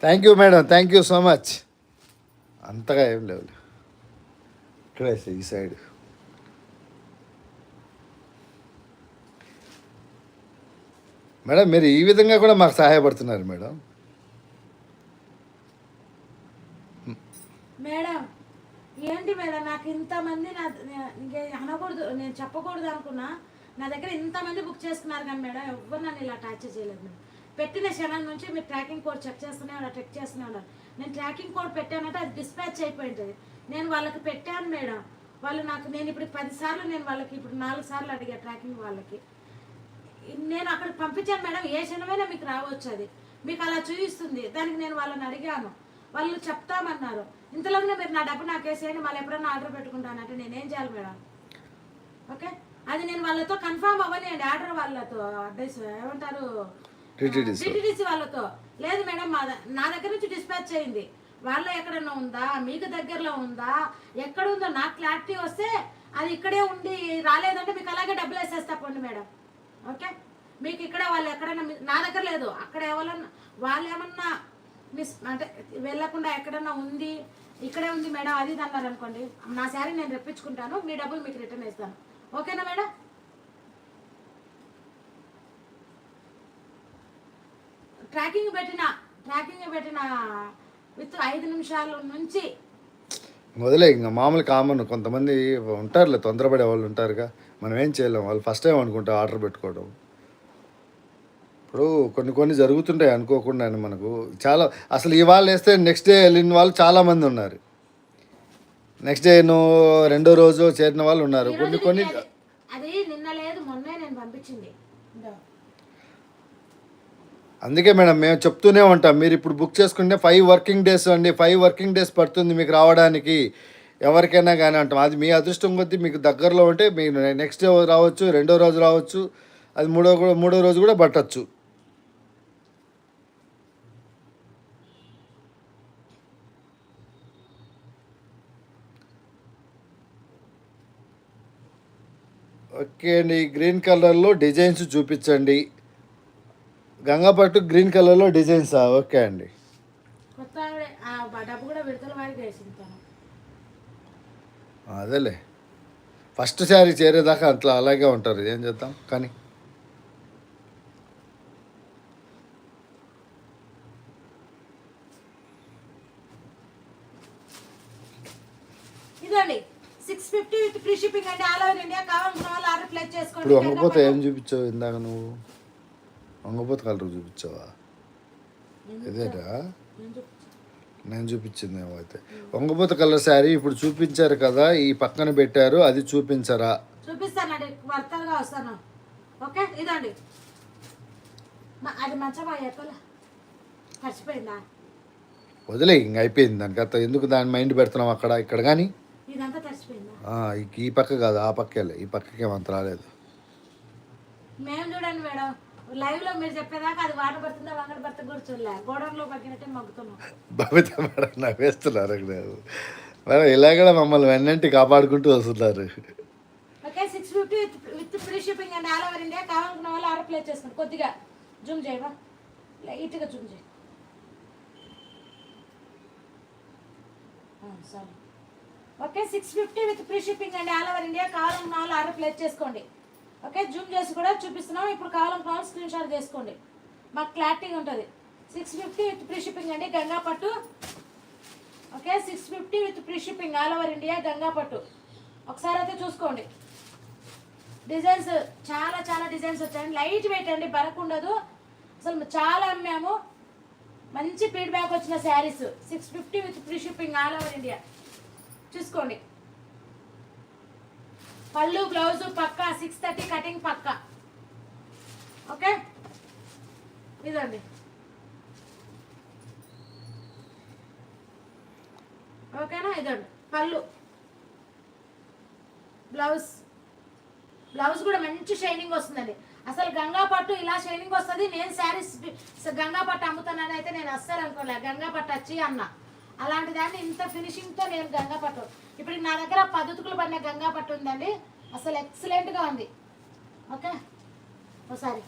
Thank you madam thank you so much అంతగా ఏం లేవు. ఇక్కడ ఈ సైడ్ మేడం మీరు ఈ విధంగా కూడా మాకు సహాయపడుతున్నారు మేడం మేడం ఏంటి మేడం నాకు ఇంతమంది నా నే- ఇంకే అనకూడదు నేను చెప్పకూడదు అనుకున్నా. నా దగ్గర ఇంతమంది బుక్ చేసుకున్నారు కానీ మేడం ఎవ్వరు నన్ను ఇలా టార్చర్ చేయలేదు మేడం. పెట్టిన క్షణం నుంచి మీరు ట్రాకింగ్ కోడ్ చెక్ చేస్తూనే ఉన్నారు చెక్ చేస్తూనే ఉన్నారు. నేను ట్రాకింగ్ కోడ్ పెట్టానంటే అది డిస్పాచ్ అయిపోయింటుంది నేను వాళ్ళకి పెట్టాను మేడం. వాళ్ళు నాకు నేను ఇప్పుడు పదిసార్లు నేను వాళ్ళకి ఇప్పుడు నాలుగు సార్లు అడిగా ట్రాకింగ్ వాళ్ళకి. నేను అక్కడికి పంపించాను మేడం ఏ క్షణమైనా మీకు రావచ్చు అది. మీకు అలా చూపిస్తుంది. దానికి నేను వాళ్ళని అడిగాను. వాళ్ళు చెప్తామన్నారు. ఇంతలోనే మీరు నా డబ్బు నాకు వేసేయండి మళ్ళీ ఎప్పుడైనా ఆర్డర్ పెట్టుకుంటానంటే నేనేం చేయాలి మేడం? ఓకే? అది నేను వాళ్ళతో కన్ఫర్మ్ అవ్వనియండి ఆర్డర్ వాళ్ళతో అడ్రస్ ఏమంటారు. టీటీడీసీ వాళ్ళతో. లేదు మేడం మా నా దగ్గర నుంచి డిస్పాచ్ చేయండి. వాళ్ళ ఎక్కడన్నా ఉందా? మీకు దగ్గరలో ఉందా? ఎక్కడ ఉందో నాకు క్లారిటీ వస్తే అది ఇక్కడే ఉండి రాలేదంటే మీకు అలాగే డబ్బులు వేసేస్తా పోండి మేడం. ఓకే? మీకు ఇక్కడ వాళ్ళు ఎక్కడైనా నా దగ్గర లేదు. అక్కడ ఎవరన్నా వాళ్ళు ఏమన్నా మిస్ అంటే వెళ్ళకుండా ఎక్కడన్నా ఉంది ఇక్కడే ఉంది మేడం అది ఇది అన్నారు అనుకోండి నా శారీ నేను రప్పించుకుంటాను మీ డబ్బులు మీకు రిటర్న్ ఇస్తాను. ఓకేనా మేడం? ట్రాకింగ్ పెట్టిన ట్రాకింగ్ పెట్టిన విత్ ఐదు నిమిషాల నుంచి. వదిలే ఇంకా మామూలు కామన్ కొంతమంది ఉంటారులే తొందరపడే వాళ్ళు ఉంటారుగా. మనం ఏం చేయలేం వాళ్ళు ఫస్ట్ టైం అనుకుంటా ఆర్డర్ పెట్టుకోవడం. ఇప్పుడు కొన్ని కొన్ని జరుగుతుంటాయి అనుకోకుండా మనకు. చాలా అసలు ఇవాళ వేస్తే నెక్స్ట్ డే వెళ్ళిన వాళ్ళు చాలామంది ఉన్నారు. నెక్స్ట్ డే నువ్వు రెండో రోజు చేరిన వాళ్ళు ఉన్నారు. కొన్ని కొన్ని అది- అది నిన్న లేదు మొన్నే నేను పంపించింది. ఇదో. అందుకే మేడం మేము చెప్తూనే ఉంటాం. మీరు ఇప్పుడు బుక్ చేసుకుంటే ఫైవ్ వర్కింగ్ డేస్ అండి. ఫైవ్ వర్కింగ్ డేస్ పడుతుంది మీకు రావడానికి. ఎవరికైనా కానీ అంటాం. అది మీ అదృష్టం కొద్దీ మీకు దగ్గరలో ఉంటే మీకు నెక్స్ట్ డే రావచ్చు రెండో రోజు రావచ్చు అది మూడో కూడా మూడో రోజు కూడా పట్టచ్చు. ఓకే అండి గ్రీన్ కలర్లో డిజైన్స్ చూపించండి. గంగాపట్టు గ్రీన్ కలర్లో డిజైన్సా? ఓకే అండి. అదేలే. ఫస్ట్ శారీ చేరేదాకా అట్లా అలాగే ఉంటారు. ఏం చేద్దాం? కానీ ఇదండి. Six fifty with free shipping అండి ఆల్ ఓవర్ ఇండియా కావాలనుకున్న వాళ్ళు ఆర్డర్ ప్లేస్ ఇప్పుడు చేసుకోండి వంగపోత ఏం చూపించావు ఇందాక నువ్వు? వంగపోత కలర్ చూపించావా? ఇదేనా? నేను చూపించిందేమో అయితే. వంగపోత కలర్ శారీ ఇప్పుడు చూపించారు కదా ఈ పక్కన పెట్టారు అది చూపించరా? చూపిస్తానండి వర్తలుగా వస్తాను. ఓకే? ఇదండి. మ- అది మంచమా ఎక్కలే? ఖర్చిపోయిందా వదిలే ఇంక అయిపోయింది దానికి అత్త ఎందుకు దాని మైండ్ పెడుతున్నాం అక్కడ ఇక్కడ కానీ ఈ- పక్క కాదు ఆ పక్కేలే ఈ పక్కకి ఏమంత రాలేదు. మేము చూడండి మేడం లైవ్లో మీరు చెప్పేదాకా అది వాటర్ పడుతుందా వంగడ పడుతుందా కూడా చూడలే గోడంలో పగ్గినట్టే మగ్గుతున్నాం. బబిత మేడం నవ్వేస్తున్నారు మేడం ఇలా కూడా మమ్మల్ని వెన్నంటి కాపాడుకుంటూ వస్తున్నారు. Okay six fifty with free shipping and all over India కావాలనుకున్న వాళ్ళు ఆర్డర్ ప్లేస్ చేసుకోండి కొద్దిగా జూమ్ చేయవా లైట్గా జూమ్ చేయి. Sorry okay six fifty with free shipping అండి ఆల్ ఓవర్ ఇండియా కాలం నాలుగు ఆర్డర్ ప్లేస్ చేసుకోండి. ఓకే జూమ్ చేసి కూడా చూపిస్తున్నాం. ఇప్పుడు కాలం వాళ్ళు స్క్రీన్ షాట్ చేసుకోండి మాకు క్లారిటీగా ఉంటుంది. Six fifty with free shipping అండి Ganga pattu okay six fifty with free shipping all over India Ganga pattu ఒకసారి అయితే చూసుకోండి. డిజైన్స్ చాలా చాలా డిజైన్స్ వచ్చాయండి లైట్ వెయిట్ అండి బరకు ఉండదు. అసలు చాలా అమ్మాము. మంచి ఫీడ్బ్యాక్ వచ్చిన sarees six fifty with free shipping all over India చూసుకోండి. పళ్ళు బ్లౌజ్ పక్క సిక్స్ థర్టీ కటింగ్ పక్క. ఓకే? ఇదండి. ఓకేనా? ఇదండి. పళ్ళు. బ్లౌజ్. బ్లౌజ్ కూడా మంచి షైనింగ్ వస్తుందండి. అసలు గంగా పట్టు ఇలా షైనింగ్ వస్తుంది. నేను శారీస్ గంగా పట్టు అమ్ముతానని అయితే నేను అస్సలు అనుకోలే. గంగా పట్టు వచ్చి అన్న. అలాంటి దాన్ని ఇంత ఫినిషింగ్తో నేను గంగా పట్టు. ఇప్పుడు నా దగ్గర పద్ధతుకులు పడిన గంగా పట్టు ఉందండి. అసలు ఎక్సలెంట్గా ఉంది. ఓకే? ఒకసారి